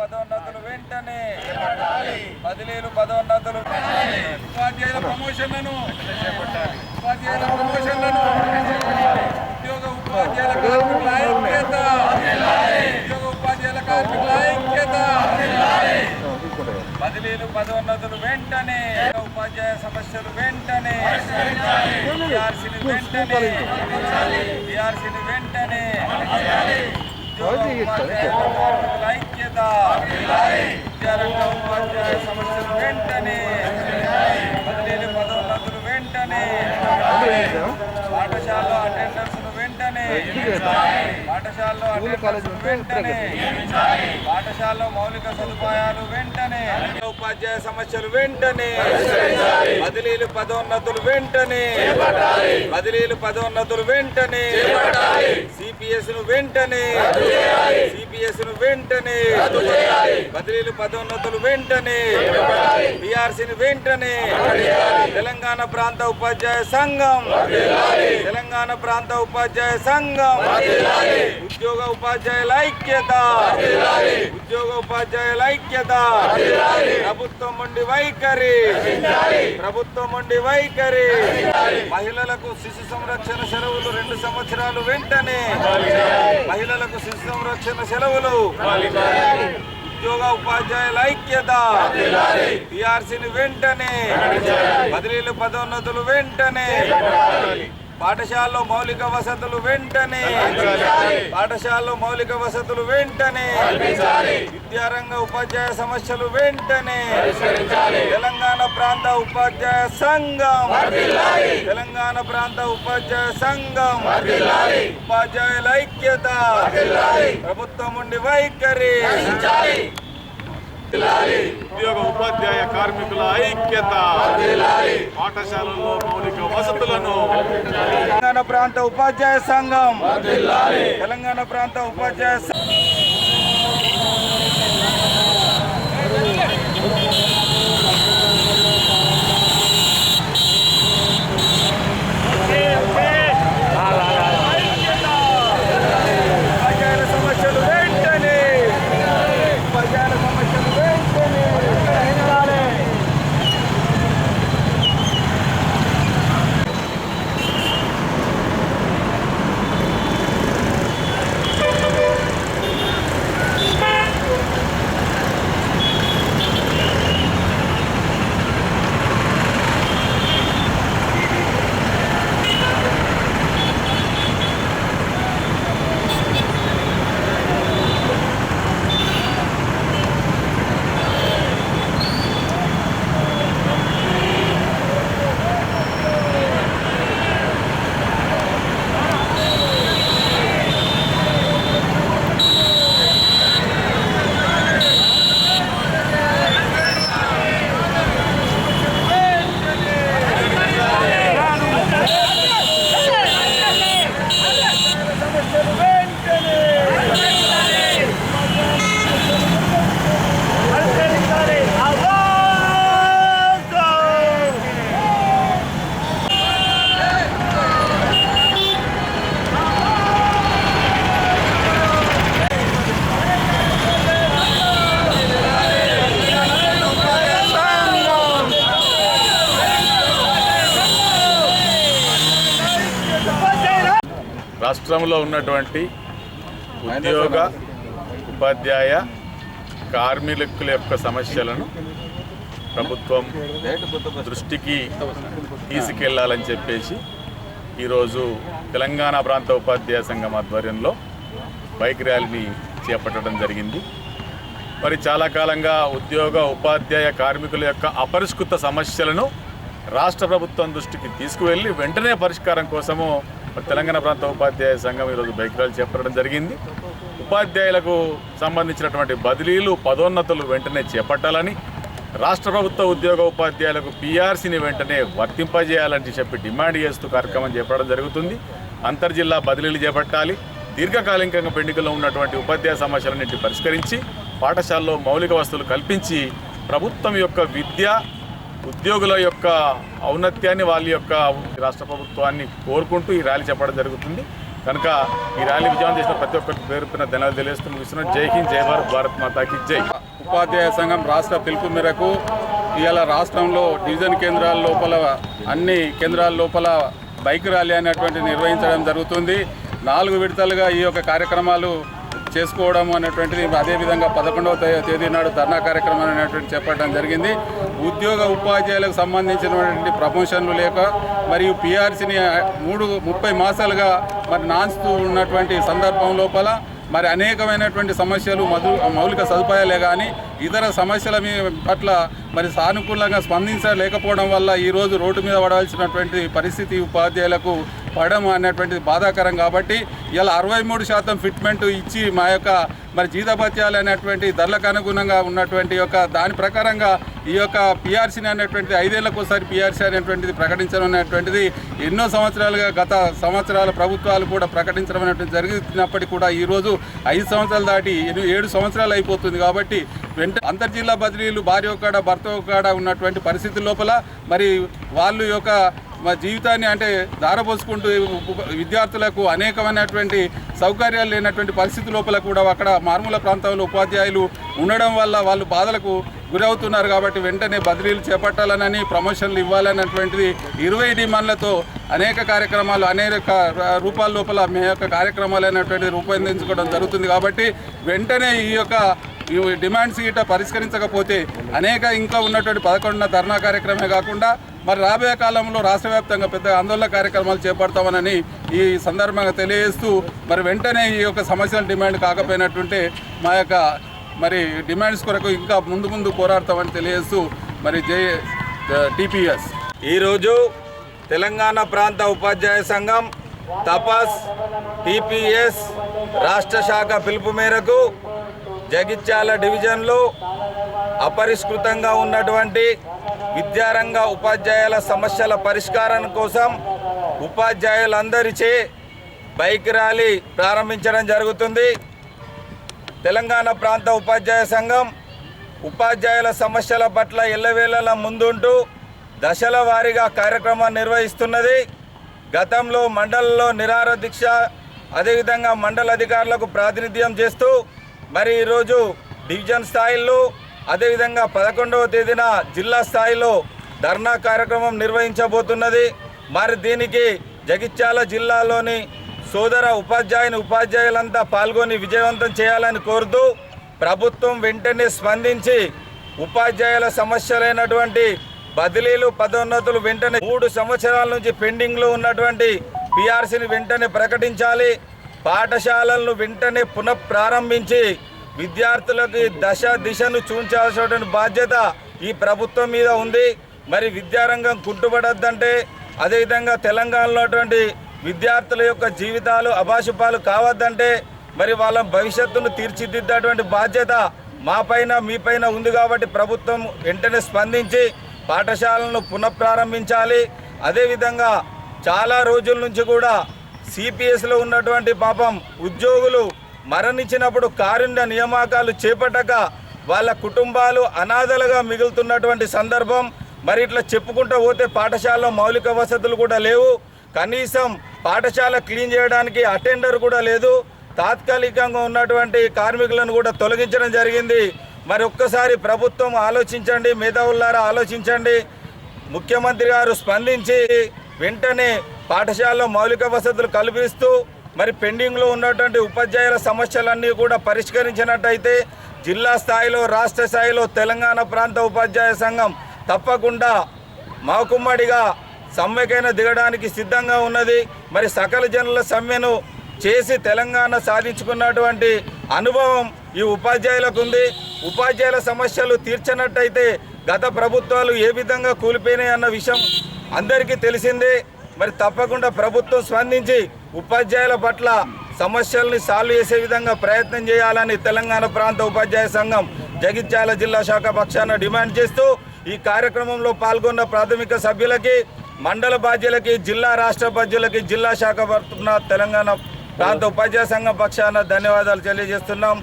పదోన్నతులు వెంటనే. బదిలీలు పదోన్నతులు ఉపాధ్యాయుల ప్రమోషన్లను. ఉపాధ్యాయుల ప్రమోషన్లను. ఉద్యోగ ఉపాధ్యాయుల కార్మికుల ఐక్యత. ఉద్యోగ ఉపాధ్యాయుల కార్మికుల ఐక్యత. బదిలీలు పదోన్నతులు వెంటనే. ఉపాధ్యాయ సమస్యలు వెంటనే. డిఆర్సీని వెంటనే. డిఆర్సీని వెంటనే. ఉద్యోగ ఉపాధ్యాయుల కార్మికుల ఐక్యత. విద్యారంగ ఉపాధ్యాయ సమస్యలు వెంటనే బదిలీలు పదోన్నతులు వెంటనే పాఠశాలలో అటెండర్స్ వెంటనే పాఠశాలలో అటెండర్స్ వెంటనే పాఠశాలలో మౌలిక సదుపాయాలు వెంటనే ఉపాధ్యాయ సమస్యలు వెంటనే బదిలీలు పదోన్నతులు వెంటనే. బదిలీలు పదోన్నతులు వెంటనే. సిపిఎస్ను వెంటనే. సిపిఎస్ను వెంటనే. బదిలీలు పదోన్నతులు వెంటనే. ను వెంటనే. తెలంగాణ ప్రాంత ఉపాధ్యాయ సంఘం. తెలంగాణ ప్రాంత ఉపాధ్యాయ సంఘం. ఉద్యోగ ఉపాధ్యాయుల ఐక్యత. ఉద్యోగ ఉపాధ్యాయుల ఐక్యత. ప్రభుత్వం నుండి వైఖరి. ప్రభుత్వం నుండి వైఖరి. మహిళలకు శిశు సంరక్షణ సెలవులు రెండు సంవత్సరాలు వెంటనే. మహిళలకు శిశు సంరక్షణ సెలవులు. ఉద్యోగ ఉపాధ్యాయుల ఐక్యత. టిఆర్సీని వెంటనే. బదిలీలు పదోన్నతులు వెంటనే. పాఠశాలలో మౌలిక వసతులు వెంటనే. పాఠశాలలో మౌలిక వసతులు వెంటనే. విద్యారంగ ఉపాధ్యాయ సమస్యలు వెంటనే. తెలంగాణ ప్రాంత ఉపాధ్యాయ సంఘం. తెలంగాణ ప్రాంత ఉపాధ్యాయ సంఘం. ఉపాధ్యాయుల ఐక్యత. ప్రభుత్వం నుండి వైఖరి. ఉద్యోగ ఉపాధ్యాయ కార్మికుల ఐక్యత. పాఠశాలల్లో మౌలిక వసతులను. తెలంగాణ ప్రాంత ఉపాధ్యాయ సంఘం. తెలంగాణ ప్రాంత ఉపాధ్యాయ సం- ఉపాధ్యాయుల సమస్యలు వెంటనే ఉపాధ్యాయుల సమస్యలు వెంటనే రాష్ట్రంలో ఉన్నటువంటి ఉద్యోగ ఉపాధ్యాయ కార్మికుల యొక్క సమస్యలను ప్రభుత్వం దృష్టికి తీసుకెళ్ళాలని చెప్పేసి ఈరోజు తెలంగాణ ప్రాంత ఉపాధ్యాయ సంఘం ఆధ్వర్యంలో బైక్ ర్యాలీని చేపట్టడం జరిగింది. మరి చాలా కాలంగా ఉద్యోగ ఉపాధ్యాయ కార్మికుల యొక్క అపరిష్కృత సమస్యలను రాష్ట్ర ప్రభుత్వం దృష్టికి తీసుకువెళ్ళి వెంటనే పరిష్కారం కోసము తెలంగాణ ప్రాంత ఉపాధ్యాయ సంఘం ఈరోజు బైక్ ర్యాలీ చేపట్టడం జరిగింది. ఉపాధ్యాయులకు సంబంధించినటువంటి బదిలీలు పదోన్నతులు వెంటనే చేపట్టాలని రాష్ట్ర ప్రభుత్వ ఉద్యోగ ఉపాధ్యాయులకు పీఆర్సీని వెంటనే వర్తింపజేయాలని చెప్పి డిమాండ్ చేస్తూ కార్యక్రమం చేపట్టడం జరుగుతుంది. అంతర్జిల్లా బదిలీలు చేపట్టాలి. దీర్ఘకాలికంగా పెండికల్లో ఉన్నటువంటి ఉపాధ్యాయ సమస్యలన్నింటినీ పరిష్కరించి పాఠశాలలో మౌలిక వసతులు కల్పించి ప్రభుత్వం యొక్క విద్య ఉద్యోగుల యొక్క ఔన్నత్యాన్ని వాళ్ళ యొక్క రాష్ట్ర ప్రభుత్వాన్ని కోరుకుంటూ ఈ ర్యాలీ చెప్పడం జరుగుతుంది. కనుక ఈ ర్యాలీ విజయం చేసిన ప్రతి ఒక్కరికి పేరు ధనాలు తెలియజేస్తూ ముగిస్తున్నాం జై హింద్ జై భారత్ భారత్ మాతాకి జై. ఉపాధ్యాయ సంఘం రాష్ట్ర పిలుపు మేరకు ఇవాళ రాష్ట్రంలో డివిజన్ కేంద్రాల లోపల అన్ని కేంద్రాల లోపల బైక్ ర్యాలీ అనేటువంటి నిర్వహించడం జరుగుతుంది. నాలుగు విడతలుగా ఈ యొక్క కార్యక్రమాలు చేసుకోవడం అనేటువంటిది అదేవిధంగా పదకొండవ తేదీ నాడు ధర్నా కార్యక్రమం అనేటువంటి చేపట్టడం జరిగింది. ఉద్యోగ ఉపాధ్యాయులకు సంబంధించినటువంటి ప్రమోషన్లు లేక మరియు పిఆర్సీని మూడు ముప్పై మాసాలుగా మరి నాన్స్తూ ఉన్నటువంటి సందర్భం లోపల మరి అనేకమైనటువంటి సమస్యలు మధు మౌలిక సదుపాయాలే కానీ ఇతర సమస్యల మీ పట్ల మరి సానుకూలంగా స్పందించలేకపోవడం వల్ల ఈరోజు రోడ్డు మీద పడాల్సినటువంటి పరిస్థితి ఉపాధ్యాయులకు పడడం అనేటువంటిది బాధాకరం కాబట్టి ఇలా అరవై మూడు శాతం ఫిట్మెంట్ ఇచ్చి మా యొక్క మరి జీతభత్యాలు అనేటువంటి ధరలకు అనుగుణంగా ఉన్నటువంటి యొక్క దాని ప్రకారంగా ఈ యొక్క పిఆర్సీని అనేటువంటిది ఐదేళ్ళకు ఒకసారి పిఆర్సీ అనేటువంటిది ప్రకటించడం అనేటువంటిది ఎన్నో సంవత్సరాలుగా గత సంవత్సరాల ప్రభుత్వాలు కూడా ప్రకటించడం అనేటువంటి జరుగుతున్నప్పటికీ కూడా ఈరోజు ఐదు సంవత్సరాలు దాటి ఏడు సంవత్సరాలు అయిపోతుంది కాబట్టి వెంట అంతర్జిల్లా బదిలీలు భార్య ఒక్కడ భర్త ఒక్కడ ఉన్నటువంటి పరిస్థితి లోపల మరి వాళ్ళు యొక్క మా జీవితాన్ని అంటే దారపోసుకుంటూ విద్యార్థులకు అనేకమైనటువంటి సౌకర్యాలు లేనటువంటి పరిస్థితి లోపల కూడా అక్కడ మారుమూల ప్రాంతంలో ఉపాధ్యాయులు ఉండడం వల్ల వాళ్ళు బాధలకు గురవుతున్నారు కాబట్టి వెంటనే బదిలీలు చేపట్టాలనని ప్రమోషన్లు ఇవ్వాలన్నటువంటిది ఇరవై డిమాండ్లతో అనేక కార్యక్రమాలు అనేక రూపాల లోపల మీ యొక్క కార్యక్రమాలు అనేటువంటిది రూపొందించుకోవడం జరుగుతుంది కాబట్టి వెంటనే ఈ యొక్క ఈ డిమాండ్స్ గిట్ట పరిష్కరించకపోతే అనేక ఇంకా ఉన్నటువంటి పదకొండున ధర్నా కార్యక్రమే కాకుండా మరి రాబోయే కాలంలో రాష్ట్ర వ్యాప్తంగా పెద్ద ఆందోళన కార్యక్రమాలు చేపడతామని ఈ సందర్భంగా తెలియజేస్తూ మరి వెంటనే ఈ యొక్క సమస్యలు డిమాండ్ కాకపోయినట్టుంటే మా యొక్క మరి డిమాండ్స్ కొరకు ఇంకా ముందు ముందు పోరాడతామని తెలియజేస్తూ మరి జే టీపీఎస్. ఈరోజు తెలంగాణ ప్రాంత ఉపాధ్యాయ సంఘం తపస్ టిపిఎస్ రాష్ట్ర శాఖ పిలుపు మేరకు జగిత్యాల డివిజన్లో అపరిష్కృతంగా ఉన్నటువంటి విద్యారంగ ఉపాధ్యాయుల సమస్యల పరిష్కారం కోసం ఉపాధ్యాయులందరిచే బైక్ ర్యాలీ ప్రారంభించడం జరుగుతుంది. తెలంగాణ ప్రాంత ఉపాధ్యాయ సంఘం ఉపాధ్యాయుల సమస్యల పట్ల ఎల్లవేళల ముందుంటూ దశల వారీగా కార్యక్రమాన్ని నిర్వహిస్తున్నది. గతంలో మండలంలో నిరార దీక్ష అదేవిధంగా మండల అధికారులకు ప్రాతినిధ్యం చేస్తూ మరి ఈరోజు డివిజన్ స్థాయిలో అదేవిధంగా పదకొండవ తేదీన జిల్లా స్థాయిలో ధర్నా కార్యక్రమం నిర్వహించబోతున్నది. మరి దీనికి జగిత్యాల జిల్లాలోని సోదర ఉపాధ్యాయుని ఉపాధ్యాయులంతా పాల్గొని విజయవంతం చేయాలని కోరుతూ ప్రభుత్వం వెంటనే స్పందించి ఉపాధ్యాయుల సమస్యలైనటువంటి బదిలీలు పదోన్నతులు వెంటనే మూడు సంవత్సరాల నుంచి పెండింగ్లో ఉన్నటువంటి పిఆర్సీని వెంటనే ప్రకటించాలి. పాఠశాలలను వెంటనే పునఃప్రారంభించి విద్యార్థులకు దశ దిశను చూంచాల్సినటువంటి బాధ్యత ఈ ప్రభుత్వం మీద ఉంది. మరి విద్యారంగం కుంటుపడద్దంటే అదేవిధంగా తెలంగాణలో అటువంటి విద్యార్థుల యొక్క జీవితాలు అభాషుపాలు కావద్దంటే మరి వాళ్ళ భవిష్యత్తును తీర్చిదిద్దేటువంటి బాధ్యత మా పైన మీ పైన ఉంది కాబట్టి ప్రభుత్వం వెంటనే స్పందించి పాఠశాలను పునఃప్రారంభించాలి. అదేవిధంగా చాలా రోజుల నుంచి కూడా సిపిఎస్లో ఉన్నటువంటి పాపం ఉద్యోగులు మరణించినప్పుడు కారుణ్య నియామకాలు చేపట్టక వాళ్ళ కుటుంబాలు అనాథలుగా మిగులుతున్నటువంటి సందర్భం. మరి ఇట్లా చెప్పుకుంటూ పోతే పాఠశాలలో మౌలిక వసతులు కూడా లేవు. కనీసం పాఠశాల క్లీన్ చేయడానికి అటెండర్ కూడా లేదు. తాత్కాలికంగా ఉన్నటువంటి కార్మికులను కూడా తొలగించడం జరిగింది. మరి ఒక్కసారి ప్రభుత్వం ఆలోచించండి మేధావులారా ఆలోచించండి. ముఖ్యమంత్రి గారు స్పందించి వెంటనే పాఠశాలలో మౌలిక వసతులు కల్పిస్తూ మరి పెండింగ్లో ఉన్నటువంటి ఉపాధ్యాయుల సమస్యలన్నీ కూడా పరిష్కరించినట్టయితే జిల్లా స్థాయిలో రాష్ట్ర స్థాయిలో తెలంగాణ ప్రాంత ఉపాధ్యాయ సంఘం తప్పకుండా మాకుమ్మడిగా సమ్మెకైన దిగడానికి సిద్ధంగా ఉన్నది. మరి సకల జనుల సమ్మెను చేసి తెలంగాణ సాధించుకున్నటువంటి అనుభవం ఈ ఉపాధ్యాయులకు ఉంది. ఉపాధ్యాయుల సమస్యలు తీర్చనట్టయితే గత ప్రభుత్వాలు ఏ విధంగా కూలిపోయినాయి అన్న విషయం అందరికీ తెలిసిందే మరి తప్పకుండా ప్రభుత్వం స్పందించి ఉపాధ్యాయుల పట్ల సమస్యల్ని సాల్వ్ చేసే విధంగా ప్రయత్నం చేయాలని తెలంగాణ ప్రాంత ఉపాధ్యాయ సంఘం జగిత్యాల జిల్లా శాఖ పక్షాన డిమాండ్ చేస్తూ ఈ కార్యక్రమంలో పాల్గొన్న ప్రాథమిక సభ్యులకి మండల బాధ్యులకి జిల్లా రాష్ట్ర బాధ్యులకి జిల్లా శాఖ తరఫున తెలంగాణ ప్రాంత ఉపాధ్యాయ సంఘం పక్షాన ధన్యవాదాలు తెలియజేస్తున్నాం.